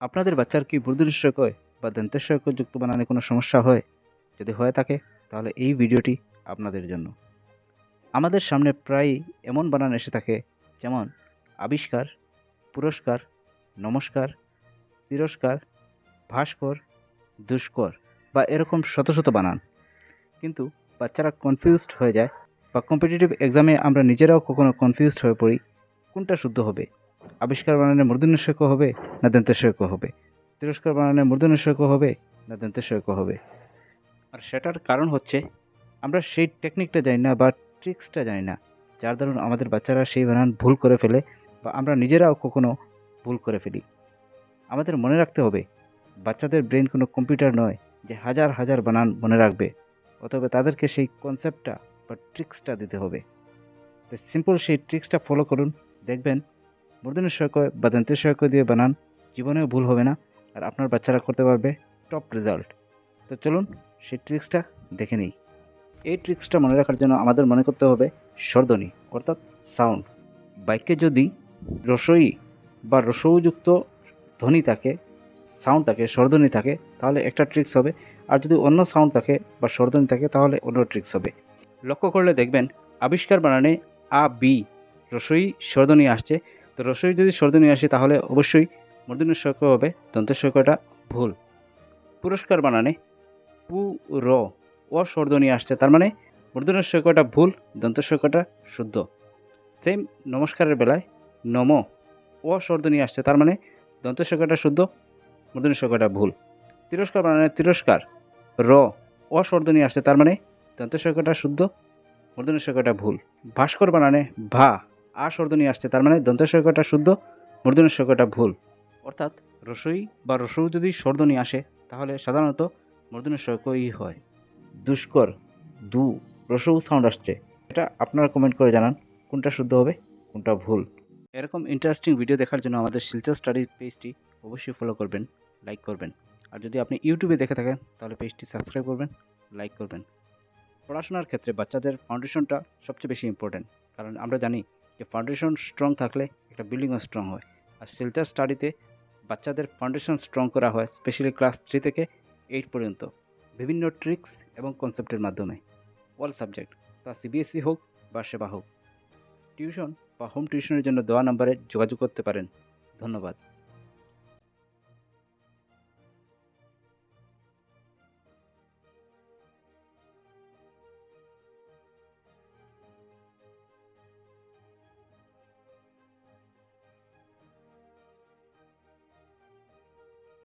আপনাদের বাচ্চার কি বুদ্ধিনিশ্চয়কয় বা দন্তেশ্বয়কয় যুক্ত বানানে কোনো সমস্যা হয়? যদি হয়ে থাকে, তাহলে এই ভিডিওটি আপনাদের জন্য। আমাদের সামনে প্রায়ই এমন বানান এসে থাকে, যেমন আবিষ্কার, পুরস্কার, নমস্কার, তিরস্কার, ভাস্কর, দুষ্কর বা এরকম শত শত বানান। কিন্তু বাচ্চারা কনফিউজড হয়ে যায় বা কম্পিটিটিভ এক্সামে আমরা নিজেরাও কখনো কনফিউজড হয়ে পড়ি, কোনটা শুদ্ধ হবে? আবিষ্কার বানানে মূর্ধন্যস্বক হবে, না দন্তেশ্বক হবে? তিরস্কার বানানে মূর্ধন্যস্বক হবে, না দন্তেশ্বক হবে? আর সেটার কারণ হচ্ছে, আমরা সেই টেকনিকটা জানি না বা ট্রিক্সটা জানি না, যার দরুন আমাদের বাচ্চারা সেই বানান ভুল করে ফেলে বা আমরা নিজেরাও কখনো ভুল করে ফেলি। আমাদের মনে রাখতে হবে, বাচ্চাদের ব্রেন কোনো কম্পিউটার নয় যে হাজার হাজার বানান মনে রাখবে, অতএব তাদেরকে সেই কনসেপ্টটা বা ট্রিক্সটা দিতে হবে। তো সিম্পল সেই ট্রিক্সটা ফলো করুন, দেখবেন মূর্ধন্য সহায়ক বা দন্তের সহায়ক দিয়ে বানান, জীবনেও ভুল হবে না, আর আপনার বাচ্চারা করতে পারবে টপ রেজাল্ট তো চলুন, সেই ট্রিক্সটা দেখে নিই। এই ট্রিক্সটা মনে রাখার জন্য আমাদের মনে করতে হবে স্বরধ্বনি অর্থাৎ সাউন্ড বাইকে যদি রসই বা রসৌযুক্ত ধ্বনি থাকে সাউন্ড থাকে স্বরধ্বনি থাকে, তাহলে একটা ট্রিক্স হবে। আর যদি অন্য সাউন্ড থাকে বা স্বরধ্বনি থাকে, তাহলে অন্য ট্রিক্স হবে। লক্ষ্য করলে দেখবেন, আবিষ্কার বানানে আ, বি, রসই স্বরধ্বনি আসছে। তো রসই যদি স্বরধ্বনি আসে, তাহলে অবশ্যই মূর্ধন্য সৈক্য হবে দন্তসৈক্যটা ভুল। পুরস্কার বানানে পু র ও স্বরধ্বনি আসছে, তার মানে মূর্ধন্য সৈক্যটা ভুল দন্তসৈক্যটা শুদ্ধ। সেম নমস্কারের বেলায় নম ও স্বরধ্বনি আসছে, তার মানে দন্তসৈক্যটা শুদ্ধ মূর্ধন্য সৈক্যটা ভুল। তিরস্কার বানানে তিরস্কার, র ও স্বরধ্বনি আসছে, তার মানে দন্তসৈক্যটা শুদ্ধ মূর্ধন্য সৈক্যটা ভুল। ভাস্কর বানানে ভা আ স্বরধ্বনি আসছে। তার মানে দন্তস্বরটা শুদ্ধ মূর্ধন্য স্বরটা ভুল। অর্থাৎ রসই বা রসৌ যদি স্বরধ্বনি আসে, তাহলে সাধারণত মূর্ধন্য স্বরকই হয়। দুষ্কর, দু, রসৌ সাউন্ড আসছে। এটা আপনারা কমেন্ট করে জানান, কোনটা শুদ্ধ হবে, কোনটা ভুল। এরকম ইন্টারেস্টিং ভিডিও দেখার জন্য আমাদের শিলচর স্টাডি পেজটি অবশ্যই ফলো করবেন লাইক করবেন। আর যদি আপনি ইউটিউবে দেখে থাকেন, তাহলে পেজটি সাবস্ক্রাইব করবেন লাইক করবেন। পড়াশোনার ক্ষেত্রে বাচ্চাদের ফাউন্ডেশনটা সবচেয়ে বেশি ইম্পর্ট্যান্ট কারণ আমরা জানি যে ফাউন্ডেশন স্ট্রং থাকলে একটা বিল্ডিংও স্ট্রং হয়। আর সেলটার স্টাডিতে বাচ্চাদের ফাউন্ডেশন স্ট্রং করা হয় স্পেশালি ক্লাস থ্রি থেকে এইট পর্যন্ত। বিভিন্ন ট্রিক্স এবং কনসেপ্টের মাধ্যমে। অল সাবজেক্ট তা সিবিএসই হোক বা সেবা হোক। টিউশন বা হোম টিউশনের জন্য দেওয়া নম্বরে যোগাযোগ করতে পারেন। ধন্যবাদ।